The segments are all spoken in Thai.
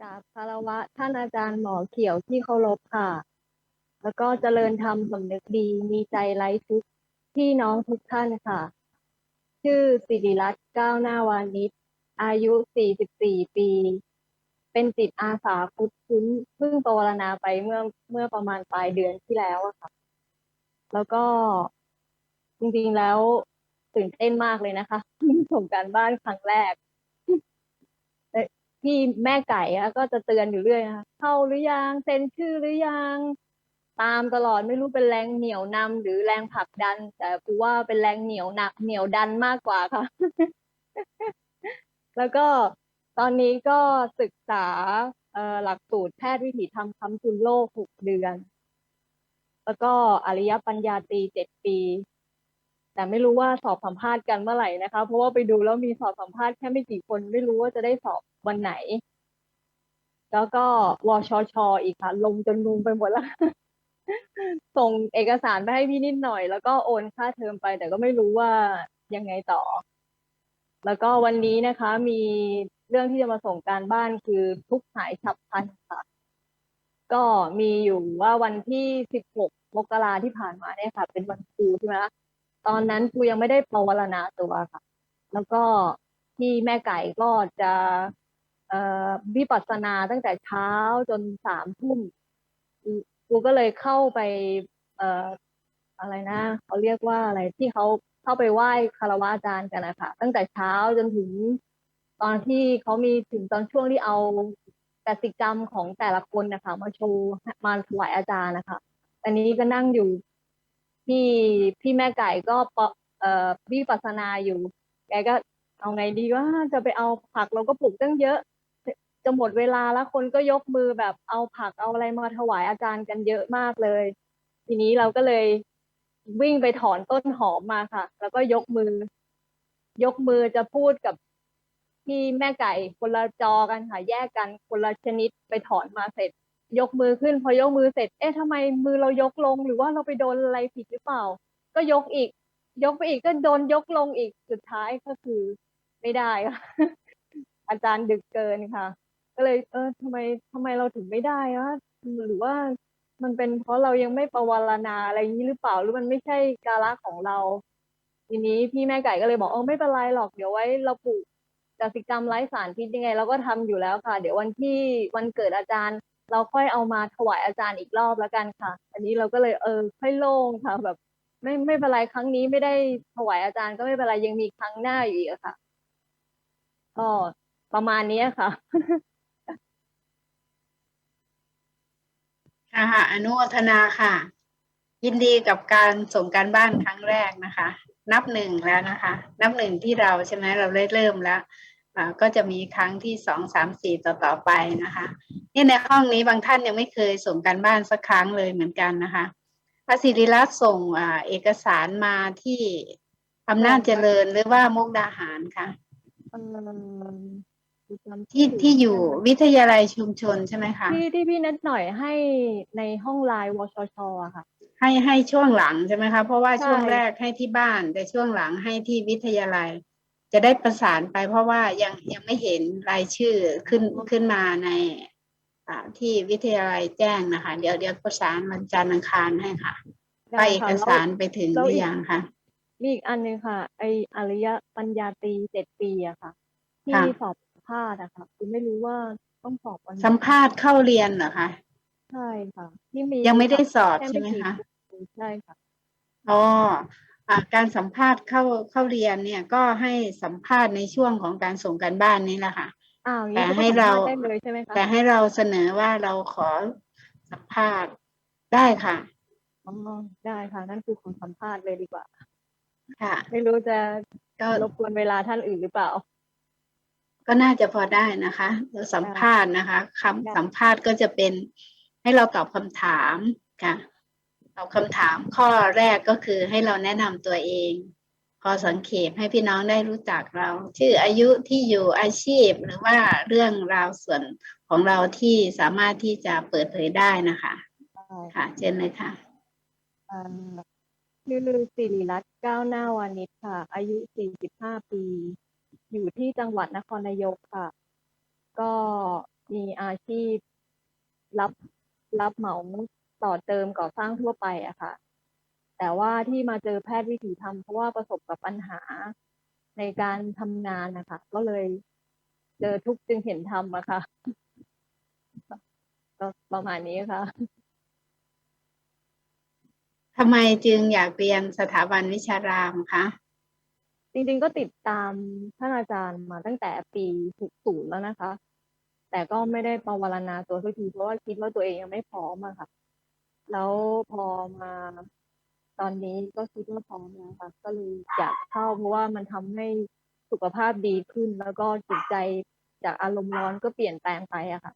กราบคารวะท่านอาจารย์หมอเขียวที่เคารพค่ะ แล้วก็เจริญธรรมสำนึกดีมีใจไร้ทุกข์พี่น้องทุกท่านค่ะ ชื่อสิริรัตน์ก้าวหน้าวานิชอายุ 44 ปี เป็นจิตอาสาพุทธคุ้นเพิ่งปวารณาไปเมื่อเมื่อประมาณปลายเดือนที่แล้วอะค่ะ แล้วก็จริงๆแล้วตื่นเต้นมากเลยนะคะส่งการบ้านครั้งแรก พี่แม่ไก่ก็จะเตือนอยู่เรื่อยนะคะเข้าหรือยังเซ็นชื่อหรือยังตามตลอดไม่รู้เป็นแรงเหนี่ยวนำหรือแรงผลักดัน แต่กูว่าเป็นแรงเหนียวหนักเหนียวดันมากกว่าค่ะ แล้วก็ตอนนี้ก็ศึกษาหลักสูตรแพทย์วิถีธรรมคำจุนโลกหกเดือน แล้วก็อริยปัญญาตรีเจ็ดปี แต่ไม่รู้ว่าสอบสัมภาษณ์กันเมื่อไหร่นะคะ เพราะว่าไปดูแล้วมีสอบสัมภาษณ์แค่ไม่กี่คน ไม่รู้ว่าจะได้สอบวันไหน แล้วก็วชชอีกค่ะ ลงจนงงไปหมดแล้ว ส่งเอกสารไปให้พี่นิดหน่อย แล้วก็โอนค่าเทอมไป แต่ก็ไม่รู้ว่ายังไงต่อ แล้วก็วันนี้นะคะ มีเรื่องที่จะมาส่งการบ้านคือทุกข์หายฉับพลันค่ะ ก็มีอยู่ว่าวันที่16มกราที่ผ่านมาเนี่ยค่ะ เป็นวันครูใช่ไหมคะ ตอนนั้นครูยังไม่ได้ปวารณาตัวค่ะ แล้วก็ที่แม่ไก่ก็จะอ่อวิปัสสนาตั้งแต่เช้าจนสามทุ่มครูก็เลยเข้าไปเอ่ออะไรนะเขาเรียกว่าอะไรที่เขาเข้าไปไหว้คารวะอาจารย์กันนะคะตั้งแต่เช้าจนถึงตอนที่เขามีถึงตอนช่วงที่เอากสิกรรมของแต่ละคนนะคะ มาโชว์มาถวายอาจารย์นะคะอันนี้ก็นั่งอยู่ ที่พี่แม่ไก่ก็ปเอ่อวิปัสสนาอยู่แกก็เอาไงดีว่าจะไปเอาผักเราก็ปลูกตั้งเยอะ จะหมดเวลาแล้วคนก็ยกมือแบบเอาผักเอาอะไรมาถวายอาจารย์กันเยอะมากเลย ทีนี้เราก็เลยวิ่งไปถอนต้นหอมมาค่ะ แล้วก็ยกมือ ยกมือจะพูดกับพี่แม่ไก่คนละจอกันค่ะแยกกันคนละชนิดไปถอนมาเสร็จ ยกมือขึ้นพอยกมือเสร็จ เอ๊ะทำไมมือเรายกลง หรือว่าเราไปโดนอะไรผิดหรือเปล่า ก็ยกอีก ยกไปอีกก็โดนยกลงอีกสุดท้ายก็คือไม่ได้ค่ะอาจารย์ดึกเกินค่ะ ก็เลย เออทำไมทำไมเราถึงไม่ได้วะหรือว่ามันเป็นเพราะเรายังไม่ประวารณาอะไรนี้หรือเปล่าหรือมันไม่ใช่กาละของเรา ทีนี้พี่แม่ไก่ก็เลยบอกเออไม่เป็นไรหรอกเดี๋ยวไว้ เราปลูกกสิกรรมไร้สารพิษยังไง เราก็ทำอยู่แล้วค่ะ เดี๋ยววันที่วันเกิดอาจารย์ เราค่อยเอามาถวายอาจารย์อีกรอบแล้วกันค่ะ อันนี้เราก็เลยเออค่อยโล่งค่ะ แบบ ไม่ไม่เป็นไรครั้งนี้ไม่ได้ถวายอาจารย์ก็ไม่เป็นไรยังมีครั้งหน้าอยู่อีกค่ะก็ประมาณนี้ค่ะค่ะอนุโมทนาค่ะ ยินดีกับการส่งการบ้านครั้งแรกนะคะ นับหนึ่งแล้วนะคะ นับหนึ่งที่เราใช่ไหมเราเริ่มแล้วก็จะมีครั้งที่สองสามสี่ต่อต่อไปนะคะ นี่ในห้องนี้บางท่านยังไม่เคยส่งการบ้านสักครั้งเลยเหมือนกันนะคะพระศิริรัตน์ส่งอ่าเอกสารมาที่อำนาจเจริญหรือว่ามุกดาหารค่ะเอ่อจำที่ชื่อที่อยู่วิทยาลัยชุมชนใช่ไหมคะที่ที่พี่นัดหน่อยให้ในห้องไลน์วชชอะค่ะ ให้ให้ช่วงหลังใช่ไหมคะ เพราะว่าใช่ช่วงแรกให้ที่บ้าน แต่ช่วงหลังให้ที่วิทยาลัย จะได้ประสานไปเพราะว่ายังยังไม่เห็นรายชื่อขึ้นขึ้นมาในอ่า ที่วิทยาลัยแจ้งนะคะ เดี๋ยวเดี๋ยวประสานวันจันทร์อังคารให้ค่ะไปได้เอค่ะกแล้วสารไปถึงหแล้วรืออีกยังคะมีอีกอันหนึงค่ะ ไออริยปัญญาตรีเจ็ดปีอะค่ะ ที่ค่ะสอบสัมภาษณ์อะค่ะคือไม่รู้ว่าต้องสอบวันไหนสัมภาษณ์เข้าเรียนเหรอคะใช่ค่ะ ที่มียังไม่ได้สอบแค่ใช่ไหมกี่คะนใช่ค่ะอ๋ออ่าการสัมภาษณ์เข้าเข้าเรียนเนี่ยก็ให้สัมภาษณ์ในช่วงของการส่งการบ้านนี้แหละค่ะ อ้าวอย่างแต่นี้ก็ให้สัมเราภาษณ์ได้เลยใช่ไหมคะแต่ให้เราเสนอว่าเราขอสัมภาษณ์ได้ค่ะอ๋อได้ค่ะนั่นคือของสัมภาษณ์เลยดีกว่า ค่ะ ไม่รู้จะก็รบกวนเวลาท่านอื่นหรือเปล่า ก็น่าจะพอได้นะคะเราสัมภาษณ์นะคะได้คำสัมภาษณ์ก็จะเป็นให้เราตอบคำถามค่ะตอบคำถามข้อแรกก็คือให้เราแนะนำตัวเอง พอสังเขปให้พี่น้องได้รู้จักเรา ชื่ออายุที่อยู่อาชีพหรือว่าเรื่องราวส่วนของเราที่สามารถที่จะเปิดเผยได้นะคะ ค่ะ เช่นเลยค่ะเอ่อชื่อสิริรัตน์ก้าวหน้าวานิชค่ะ อายุ 45 ปี อยู่ที่จังหวัดนครนายกค่ะ ก็มีอาชีพรับรับเหมาต่อเติมก่อสร้างทั่วไปอะค่ะ แต่ว่าที่มาเจอแพทย์วิถีธรรมเพราะว่าประสบกับปัญหาในการทำงานนะคะ ก็เลยเจอทุกข์จึงเห็นธรรมอะค่ะก็ประมาณนี้ค่ะทำไมจึงอยากเรียนสถาบันวิชารามคะจริงๆก็ติดตามท่านอาจารย์มาตั้งแต่ปี60แล้วนะคะ แต่ก็ไม่ได้ปวารณาตัวสักทีเพราะว่าคิดว่าตัวเองยังไม่พร้อมอะค่ะ แล้วพอมา ตอนนี้ก็คิดว่าพร้อมแล้วค่ะก็เลยอยากเข้าเพราะว่ามันทำให้สุขภาพดีขึ้น แล้วก็จิตใจจากอารมณ์ร้อนก็เปลี่ยนแปลงไปอะค่ะ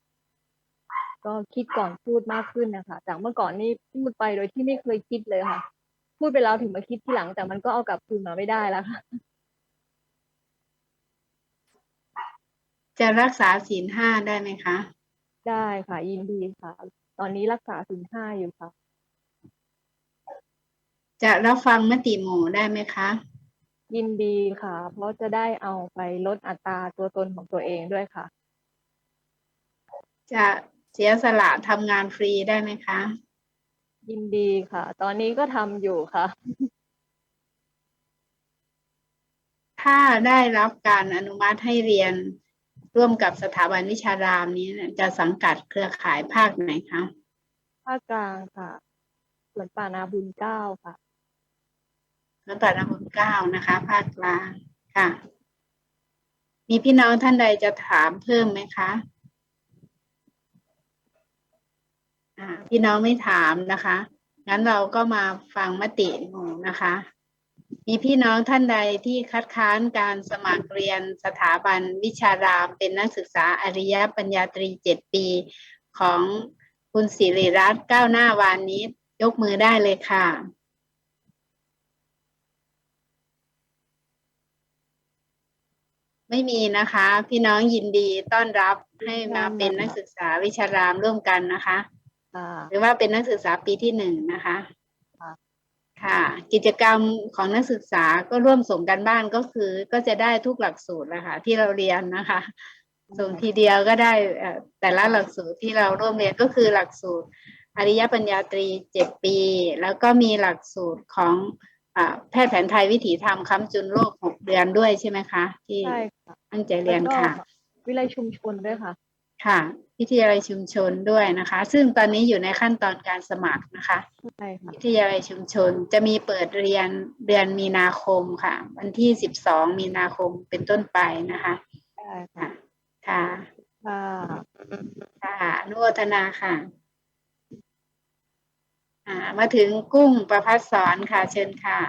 ก็คิดก่อนพูดมากขึ้นนะคะจากเมื่อก่อนนี่พูดไปโดยที่ไม่เคยคิดเลยค่ะ พูดไปแล้วถึงมาคิดทีหลังแต่มันก็เอากลับคืนมาไม่ได้แล้วค่ะ จะรักษาศีลห้าได้ไหมคะ ได้ค่ะ ยินดีค่ะ ตอนนี้รักษาถึงห้าอยู่ค่ะ จะรับฟังมติหมู่ได้ไหมคะ ยินดีค่ะ เพราะจะได้เอาไปลดอัตราตัวตนของตัวเองด้วยค่ะ จะเสียสละทำงานฟรีได้ไหมคะ ยินดีค่ะ ตอนนี้ก็ทำอยู่ค่ะ ถ้าได้รับการอนุมัติให้เรียนร่วมกับสถาบันวิชารามนี้เนี่ยจะสังกัดเครือข่ายภาคไหนคะ ภาคกลางค่ะสวนป่านาบุญเก้าค่ะ แล้วปัตตานีเก้านะคะภาคกลางค่ะ มีพี่น้องท่านใดจะถามเพิ่มไหมคะพี่น้องไม่ถามนะคะ งั้นเราก็มาฟังมติหมู่นะคะ มีพี่น้องท่านใดที่คัดค้านการสมัครเรียนสถาบันวิชาราม เป็นนักศึกษาอริยปัญญาตรีเจ็ดปีของคุณสิริรัตน์ก้าวหน้าวานนี้ ยกมือได้เลยค่ะ ไม่มีนะคะ พี่น้องยินดีต้อนรับให้มาเป็นนักศึกษาวิชารามร่วมกันนะคะค่ะหรือว่าเป็นนักศึกษาปีที่หนึ่งนะคะค่ะค่ะ กิจกรรมของนักศึกษาก็ร่วมส่งกันบ้านก็คือ ก็จะได้ทุกหลักสูตรนะคะที่เราเรียนนะคะ ส่งทีเดียวก็ได้เอ่อแต่ละหลักสูตรที่เราร่วมเรียนก็คือหลักสูตร อริยปัญญาตรีเจ็ดปี แล้วก็มีหลักสูตรของอ่าแพทย์แผนไทยวิถีธรรมค้ำจุนโลกหกเดือนด้วยใช่ไหมคะ ที่ใช่ค่ะ ตั้งใจเรียนแล้วก็ค่ะ วิไลชุมชนด้วยค่ะ ค่ะ วิทยาลัยชุมชนด้วยนะคะ ซึ่งตอนนี้อยู่ในขั้นตอนการสมัครนะคะ ใช่ค่ะ วิทยาลัยชุมชนจะมีเปิดเรียนเดือนมีนาคมค่ะ วันที่สิบสองมีนาคมเป็นต้นไปนะคะได้ค่ะค่ะ ค่ะค่ะค่ะอนุโมทนาค่ะอ่ามาถึงกุ้งประพัฒสอนค่ะ เชิญค่ะ